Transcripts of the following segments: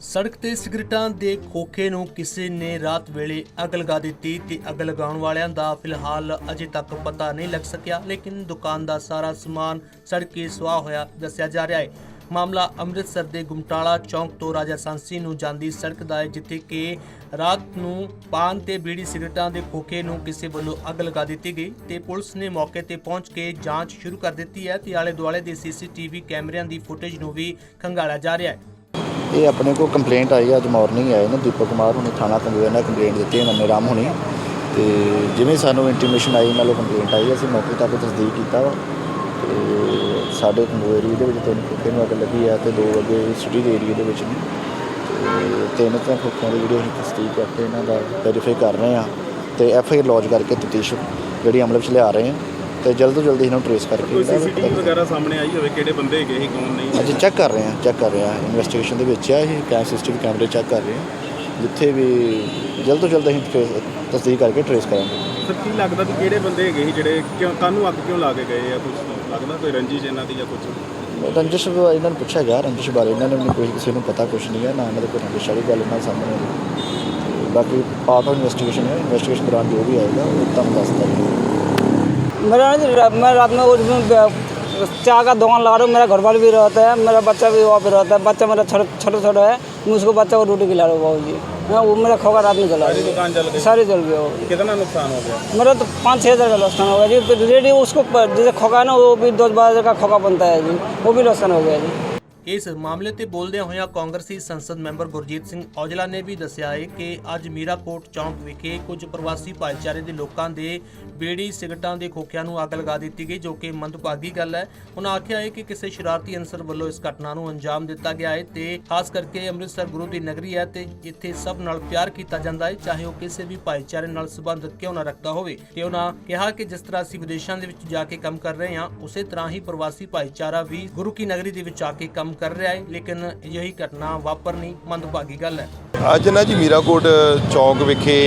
ਸੜਕ ਤੇ ਸਿਗਰਟਾਂ ਦੇ ਖੋਖੇ ਨੂੰ ਕਿਸੇ ਨੇ ਰਾਤ ਵੇਲੇ ਅੱਗ ਲਗਾ ਦਿੱਤੀ ਤੇ ਅੱਗ ਲਗਾਉਣ ਵਾਲਿਆਂ ਦਾ ਫਿਲਹਾਲ ਅਜੇ ਤੱਕ ਪਤਾ ਨਹੀਂ ਲੱਗ ਸਕਿਆ, ਲੇਕਿਨ ਦੁਕਾਨ ਦਾ ਸਾਰਾ ਸਮਾਨ ਸੜ ਕੇ ਸੁਆਹ ਹੋਇਆ ਦੱਸਿਆ ਜਾ ਰਿਹਾ ਹੈ। ਮਾਮਲਾ ਅੰਮ੍ਰਿਤਸਰ ਦੇ ਗੁਮਟਾਲਾ ਚੌਂਕ ਤੋਂ ਰਾਜਾ ਸਾਂਸੀ ਨੂੰ ਜਾਂਦੀ ਸੜਕ ਦਾ ਹੈ, ਜਿੱਥੇ ਕਿ ਰਾਤ ਨੂੰ ਪਾਨ ਤੇ ਬੀੜੀ ਸਿਗਰਟਾਂ ਦੇ ਖੋਖੇ ਨੂੰ ਕਿਸੇ ਵੱਲੋਂ ਅੱਗ ਲਗਾ ਦਿੱਤੀ ਗਈ ਤੇ ਪੁਲਿਸ ਨੇ ਮੌਕੇ ਤੇ ਪਹੁੰਚ ਕੇ ਜਾਂਚ ਸ਼ੁਰੂ ਕਰ ਦਿੱਤੀ ਹੈ ਤੇ ਆਲੇ ਦੁਆਲੇ ਦੇ ਸੀਸੀਟੀਵੀ ਕੈਮਰਿਆਂ ਦੀ ਫੁਟੇਜ ਨੂੰ ਵੀ ਖੰਗਾਲਿਆ ਜਾ ਰਿਹਾ ਹੈ। ਇਹ ਆਪਣੇ ਕੋਲ ਕੰਪਲੇਂਟ ਆਈ, ਅੱਜ ਮਾਰਨਿੰਗ ਆਏ ਨੇ, ਦੀਪਕ ਕੁਮਾਰ ਹੁਣੇ ਥਾਣਾ ਕੰਗਵੇਰ ਨਾਲ ਕੰਪਲੇਂਟ ਦਿੱਤੀ ਹੈ ਨੰਨੇ ਰਾਮ ਹੁਣੇ। ਤੇ ਜਿਵੇਂ ਸਾਨੂੰ ਇੰਟੀਮੇਸ਼ਨ ਆਈ ਨਾਲੋਂ ਕੰਪਲੇਂਟ ਆਈ, ਅਸੀਂ ਮੌਕੇ ਤੱਕ ਤਸਦੀਕ ਕੀਤਾ ਵਾ। ਤੇ ਸਾਡੇ ਕੰਗਵੇਰ ਏਰੀਏ ਦੇ ਵਿੱਚ ਤਿੰਨ ਖੋਖੇ ਨੂੰ ਅੱਗ ਲੱਗੀ ਆ ਤੇ ਦੋ ਅੱਗੇ ਸਿਟੀ ਦੇ ਏਰੀਏ ਦੇ ਵਿੱਚ ਨੇ। ਤੇ ਤਿੰਨ ਤਾਂ ਖੋਖਿਆਂ ਦੀ ਜਿਹੜੀ ਅਸੀਂ ਤਸਦੀਕ ਕਰਕੇ ਇਹਨਾਂ ਦਾ ਵੈਰੀਫਾਈ ਕਰ ਰਹੇ ਹਾਂ ਤੇ ਐਫ ਆਈ ਆਰ ਲੌਜ ਕਰਕੇ ਤਫਤੀਸ਼ ਜਿਹੜੀ ਅਮਲ ਵਿੱਚ ਲਿਆ ਰਹੇ ਹਾਂ। ਤੇ ਜਲਦ ਤੋਂ ਜਲਦ ਇਹਨਾਂ ਨੂੰ ਟ੍ਰੇਸ ਕਰਕੇ ਕੋਈ ਸੀਸੀਟੀਵੀ ਵਗੈਰਾ ਸਾਹਮਣੇ ਆਈ ਹੋਵੇ ਕਿਹੜੇ ਬੰਦੇ ਹੈਗੇ ਸੀ ਕੌਣ ਨਹੀਂ ਅੱਜ ਚੈੱਕ ਕਰ ਰਹੇ ਹਾਂ ਚੈੱਕ ਕਰ ਰਹੇ ਹਾਂ। ਇਨਵੈਸਟੀਗੇਸ਼ਨ ਦੇ ਵਿੱਚ ਆ ਇਹ ਕੈਮ ਸਿਸਟਮ ਕੈਮਰੇ ਚੈੱਕ ਕਰ ਰਹੇ ਹਾਂ ਜਿੱਥੇ ਵੀ ਜਲਦ ਤੋਂ ਜਲਦ ਅਸੀਂ trace- ਤਸਦੀਕ ਕਰਕੇ ਟ੍ਰੇਸ ਕਰਾਂਗੇ। ਸਰ ਕੀ ਲੱਗਦਾ ਵੀ ਕਿਹੜੇ ਬੰਦੇ ਹੈਗੇ ਸੀ ਜਿਹੜੇ ਕਿਉਂ ਕਾਹਨੂੰ ਅੱਗ ਕਿਉਂ ਲਾ ਕੇ ਗਏ ਆ ਕੁਝ ਲੱਗਦਾ ਕੋਈ ਰੰਜਿਸ਼ ਇਹਨਾਂ ਦੀ ਜਾਂ ਕੁਝ ਰੰਜਿਸ਼ ਬਾਰੇ ਇਹਨਾਂ ਨੂੰ ਪੁੱਛਿਆ ਗਿਆ ਰੰਜਿਸ਼ ਬਾਰੇ ਇਹਨਾਂ ਨੇ ਵੀ ਕੋਈ ਕਿਸੇ ਨੂੰ ਪਤਾ ਕੁਝ ਨਹੀਂ ਹੈ ਨਾ ਇਹਨਾਂ ਦੇ ਕੋਈ ਰੰਜਿਸ਼ ਵਾਲੀ ਗੱਲ ਇਹਨਾਂ ਸਾਹਮਣੇ ਆਈ। ਤੇ ਬਾਕੀ ਪਾਰਟ ਆਫ ਇਨਵੈਸਟੀਗੇਸ਼ਨ ਹੈ ਇਨਵੈਸਟੀਗੇਸ਼ਨ ਦੌਰਾਨ ਜੋ ਵੀ ਆਏਗਾ ਉਹ ਤੁਹਾਨੂੰ ਦੱਸ ਦਾਂਗੇ। मेरा मैं रात में उसमें चाय का दुकान लगा रहा हूँ मेरा घर वाले भी रहता है मेरा बच्चा भी वहाँ पे रहता है बच्चा मेरा छोटा छोटा है मैं उसको बच्चा को रोटी खिला रहा हूँ बाबू जी मैं वो मेरा खोखा रात में चला जल सारी जल गई कितना नुकसान हो गया? मेरा तो पाँच छः हज़ार का नुकसान हो गया जी। रेडी उसको जैसे खोखा है ना वो भी दस बारह हज़ार का खोखा बनता है जी। वो भी नुकसान हो गया जी। ਇਸ ਮਾਮਲੇ ਤੇ ਬੋਲਦਿਆਂ ਹੋਇਆਂ ਕਾਂਗਰਸੀ ਸੰਸਦ ਮੈਂਬਰ ਗੁਰਜੀਤ ਸਿੰਘ ਔਜਲਾ ਨੇ ਵੀ ਦੱਸਿਆ ਹੈ ਕਿ ਅੱਜ ਮੀਰਾਕੋਟ ਚੌਂਕ ਵਿਖੇ ਕੁਝ ਪ੍ਰਵਾਸੀ ਭਾਈਚਾਰੇ ਦੇ ਲੋਕਾਂ ਦੇ ਬੀੜੀ ਸਿਗਰਟਾਂ ਦੇ ਖੋਖਿਆਂ ਨੂੰ ਅੱਗ ਲਗਾ ਦਿੱਤੀ ਗਈ, ਜੋ ਕਿ ਮੰਦਭਾਗੀ ਗੱਲ ਹੈ। ਉਹਨਾਂ ਆਖਿਆ ਹੈ ਕਿ ਕਿਸੇ ਸ਼ਰਾਰਤੀ ਅਨਸਰ ਵੱਲੋਂ ਇਸ ਘਟਨਾ ਨੂੰ ਅੰਜਾਮ ਦਿੱਤਾ ਗਿਆ ਹੈ ਤੇ ਖਾਸ ਕਰਕੇ ਅੰਮ੍ਰਿਤਸਰ ਗੁਰੂ ਦੀ ਨਗਰੀ ਹੈ ਤੇ ਇੱਥੇ ਸਭ ਨਾਲ ਪਿਆਰ ਕੀਤਾ ਜਾਂਦਾ ਹੈ, ਚਾਹੇ ਉਹ ਕਿਸੇ ਵੀ ਭਾਈਚਾਰੇ ਨਾਲ ਸੰਬੰਧ ਕਿਉਂ ਨਾ ਰੱਖਦਾ ਹੋਵੇ। ਤੇ ਉਹਨਾਂ ਕਿਹਾ ਕਿ ਜਿਸ ਤਰ੍ਹਾਂ ਅਸੀਂ ਵਿਦੇਸ਼ਾਂ ਦੇ ਵਿੱਚ ਜਾ ਕੇ ਕੰਮ ਕਰ ਰਹੇ ਹਾਂ, ਉਸੇ ਤਰ੍ਹਾਂ ਹੀ ਪ੍ਰਵਾਸੀ ਭਾਈਚਾਰਾ ਵੀ ਗੁਰੂ ਕੀ ਨਗਰੀ ਦੇ ਵਿੱਚ ਆ ਕੇ ਕੰਮ ਕਰ ਰਿਹਾ ਹੈ, ਲੇਕਿਨ ਅਜਿਹੀ ਘਟਨਾ ਵਾਪਰਨੀ ਮੰਦਭਾਗੀ ਗੱਲ ਹੈ। ਅੱਜ ਨਾ ਜੀ ਮੀਰਾਕੋਟ ਚੌਂਕ ਵਿਖੇ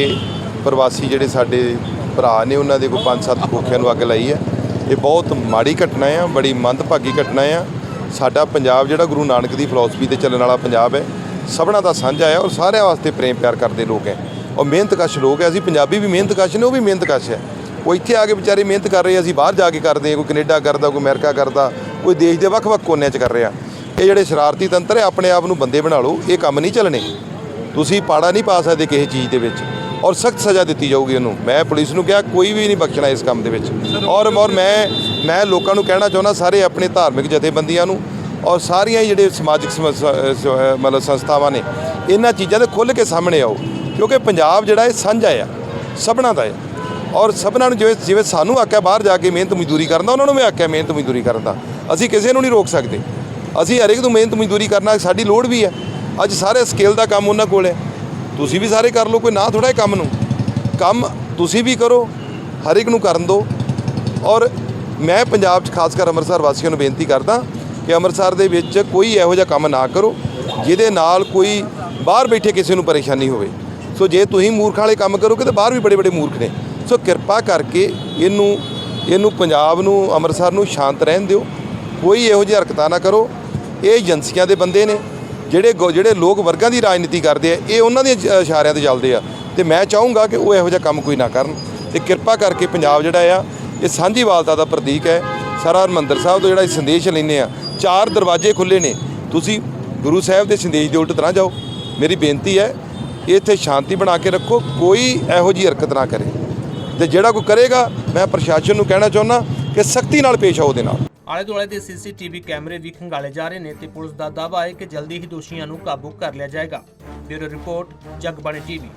ਪ੍ਰਵਾਸੀ ਜਿਹੜੇ ਸਾਡੇ ਭਰਾ ਨੇ, ਉਹਨਾਂ ਦੇ ਕੋਈ ਪੰਜ ਸੱਤ ਖੋਖਿਆਂ ਨੂੰ ਅੱਗ ਲਾਈ ਹੈ। ਇਹ ਬਹੁਤ ਮਾੜੀ ਘਟਨਾ ਆ, ਬੜੀ ਮੰਦਭਾਗੀ ਘਟਨਾ ਆ। ਸਾਡਾ ਪੰਜਾਬ ਜਿਹੜਾ ਗੁਰੂ ਨਾਨਕ ਦੀ ਫਿਲਾਸਫੀ ਤੇ ਚੱਲਣ ਵਾਲਾ ਪੰਜਾਬ ਹੈ, ਸਭਨਾ ਦਾ ਸਾਂਝਾ ਹੈ ਔਰ ਸਾਰਿਆਂ ਵਾਸਤੇ ਪ੍ਰੇਮ ਪਿਆਰ ਕਰਦੇ ਲੋਕ ਹੈ। ਔਰ ਮਿਹਨਤਕਸ਼ ਲੋਕ ਹੈ, ਅਸੀਂ ਪੰਜਾਬੀ ਵੀ ਮਿਹਨਤਕਸ਼ ਨੇ, ਉਹ ਵੀ ਮਿਹਨਤਕਸ਼ ਹੈ। ਉਹ ਇੱਥੇ ਆ ਕੇ ਵਿਚਾਰੇ ਮਿਹਨਤ ਕਰ ਰਹੇ ਅਸੀਂ ਬਾਹਰ ਜਾ ਕੇ ਕਰਦੇ ਹਾਂ ਕੋਈ ਕੈਨੇਡਾ ਕਰਦਾ, ਕੋਈ ਅਮਰੀਕਾ ਕਰਦਾ, ਕੋਈ ਦੇਸ਼ ਦੇ ਵੱਖ-ਵੱਖ ਕੋਨਿਆਂ 'ਚ ਕਰ ਰਿਹਾ ਇਹ ਜਿਹੜੇ ਸ਼ਰਾਰਤੀ ਤੰਤਰ ਹੈ ਆਪਣੇ ਆਪ ਨੂੰ ਬੰਦੇ ਬਣਾ ਲਓ ਇਹ ਕੰਮ ਨਹੀਂ ਚੱਲਣੇ। ਤੁਸੀਂ ਪਾੜਾ ਨਹੀਂ ਪਾ ਸਕਦੇ ਕਿਸੇ ਚੀਜ਼ ਦੇ ਵਿੱਚ ਔਰ ਸਖਤ ਸਜ਼ਾ ਦਿੱਤੀ ਜਾਊਗੀ ਉਹਨੂੰ ਮੈਂ ਪੁਲਿਸ ਨੂੰ ਕਿਹਾ ਕੋਈ ਵੀ ਨਹੀਂ ਬਖਸ਼ਣਾ ਇਸ ਕੰਮ ਦੇ ਵਿੱਚ। ਔਰ ਔਰ ਮੈਂ ਮੈਂ ਲੋਕਾਂ ਨੂੰ ਕਹਿਣਾ ਚਾਹੁੰਦਾ ਸਾਰੇ ਆਪਣੇ ਧਾਰਮਿਕ ਜਥੇਬੰਦੀਆਂ ਨੂੰ ਔਰ ਸਾਰੀਆਂ ਜਿਹੜੇ ਸਮਾਜਿਕ ਮਤਲਬ ਸੰਸਥਾਵਾਂ ਨੇ ਇਹਨਾਂ ਚੀਜ਼ਾਂ ਦੇ ਖੁੱਲ੍ਹ ਕੇ ਸਾਹਮਣੇ ਆਓ। ਕਿਉਂਕਿ ਪੰਜਾਬ ਜਿਹੜਾ ਇਹ ਸਾਂਝਾ ਆ ਸਭਨਾਂ ਦਾ ਹੈ ਔਰ ਸਭਨਾਂ ਨੂੰ ਜਿਵੇਂ ਜਿਵੇਂ ਸਾਨੂੰ ਆਖਿਆ ਬਾਹਰ ਜਾ ਕੇ ਮਿਹਨਤ ਮਜ਼ਦੂਰੀ ਕਰਨ ਦਾ ਉਹਨਾਂ ਨੂੰ ਵੀ ਆਖਿਆ ਮਿਹਨਤ ਮਜ਼ਦੂਰੀ ਕਰਨ ਦਾ। ਅਸੀਂ ਕਿਸੇ ਨੂੰ ਨਹੀਂ ਰੋਕ ਸਕਦੇ। ਅਸੀਂ ਹਰੇਕ ਨੂੰ ਮਿਹਨਤ ਮਜ਼ਦੂਰੀ ਕਰਨਾ, ਸਾਡੀ ਲੋੜ ਵੀ ਹੈ। ਅੱਜ ਸਾਰੇ ਸਕੇਲ ਦਾ ਕੰਮ ਉਹਨਾਂ ਕੋਲ ਹੈ। ਤੁਸੀਂ ਵੀ ਸਾਰੇ ਕਰ ਲਓ, ਕੋਈ ਨਾ ਥੋੜਾ ਕੰਮ ਨੂੰ। ਕੰਮ ਤੁਸੀਂ ਵੀ ਕਰੋ ਹਰ ਇੱਕ ਨੂੰ ਕਰਨ ਦਿਓ। ਔਰ ਮੈਂ ਪੰਜਾਬ 'ਚ ਖਾਸ ਕਰ ਅੰਮ੍ਰਿਤਸਰ ਵਾਸੀਆਂ ਨੂੰ ਬੇਨਤੀ ਕਰਦਾ ਕਿ ਅੰਮ੍ਰਿਤਸਰ ਦੇ ਵਿੱਚ ਕੋਈ ਇਹੋ ਜਿਹਾ ਕੰਮ ਨਾ ਕਰੋ, ਜਿਹਦੇ ਨਾਲ ਕੋਈ ਬਾਹਰ ਬੈਠੇ ਕਿਸੇ ਨੂੰ ਪਰੇਸ਼ਾਨੀ ਹੋਵੇ। ਸੋ ਜੇ ਤੁਸੀਂ ਮੂਰਖ ਵਾਲੇ ਕੰਮ ਕਰੋਗੇ ਤਾਂ ਬਾਹਰ ਵੀ ਬੜੇ ਬੜੇ ਮੂਰਖ ਨੇ। ਸੋ ਕਿਰਪਾ ਕਰਕੇ ਇਹਨੂੰ ਇਹਨੂੰ ਪੰਜਾਬ ਨੂੰ, ਅੰਮ੍ਰਿਤਸਰ ਨੂੰ ਸ਼ਾਂਤ ਰਹਿਣ ਦਿਓ। ਕੋਈ ਇਹੋ ਜਿਹੀ ਹਰਕਤਾਂ ਨਾ ਕਰੋ। ਇਹ ਏਜੰਸੀਆਂ ਦੇ ਬੰਦੇ ਨੇ, ਜਿਹੜੇ ਗੋ- ਜਿਹੜੇ ਲੋਕ ਵਰਗਾਂ ਦੀ ਰਾਜਨੀਤੀ ਕਰਦੇ ਆ, ਇਹ ਉਹਨਾਂ ਦੇ ਇਸ਼ਾਰਿਆਂ ਤੇ ਚੱਲਦੇ ਆ। ਤੇ ਮੈਂ ਚਾਹੂੰਗਾ ਕਿ ਉਹ ਇਹੋ ਜਿਹਾ ਕੰਮ ਕੋਈ ਨਾ ਕਰਨ। ਤੇ ਕਿਰਪਾ ਕਰਕੇ ਪੰਜਾਬ ਜਿਹੜਾ ਆ, ਇਹ ਸਾਂਝੀਵਾਲਤਾ ਦਾ ਪ੍ਰਤੀਕ ਹੈ। ਸਾਰਾ ਹਰਿਮੰਦਰ ਸਾਹਿਬ ਤੋਂ ਜਿਹੜਾ ਇਹ ਸੰਦੇਸ਼ ਲੈਂਦੇ ਆ, ਚਾਰ ਦਰਵਾਜ਼ੇ ਖੁੱਲੇ ਨੇ। ਤੁਸੀਂ ਗੁਰੂ ਸਾਹਿਬ ਦੇ ਸੰਦੇਸ਼ ਦੇ ਉਲਟ ਤਰ੍ਹਾਂ ਜਾਓ। ਮੇਰੀ ਬੇਨਤੀ ਹੈ, ਇੱਥੇ ਸ਼ਾਂਤੀ ਬਣਾ ਕੇ ਰੱਖੋ, ਕੋਈ ਇਹੋ ਜਿਹੀ ਹਰਕਤ ਨਾ ਕਰੇ। ਤੇ ਜਿਹੜਾ ਕੋਈ ਕਰੇਗਾ, ਮੈਂ ਪ੍ਰਸ਼ਾਸਨ ਨੂੰ ਕਹਿਣਾ ਚਾਹੁੰਦਾ ਕਿ ਸਖਤੀ ਨਾਲ ਪੇਸ਼ ਆਓ ਦੇ ਨਾਲ। ਆਲੇ ਦੁਆਲੇ ਦੇ ਸੀਸੀਟੀਵੀ ਕੈਮਰੇ ਵੀ ਖੰਗਾਲੇ ਜਾ ਰਹੇ ਨੇ ਤੇ ਪੁਲਿਸ ਦਾ ਦਾਅਵਾ ਹੈ ਕਿ ਜਲਦੀ ਹੀ ਦੋਸ਼ੀਆਂ ਨੂੰ ਕਾਬੂ ਕਰ ਲਿਆ ਜਾਏਗਾ। Bureau report, Jagbani TV.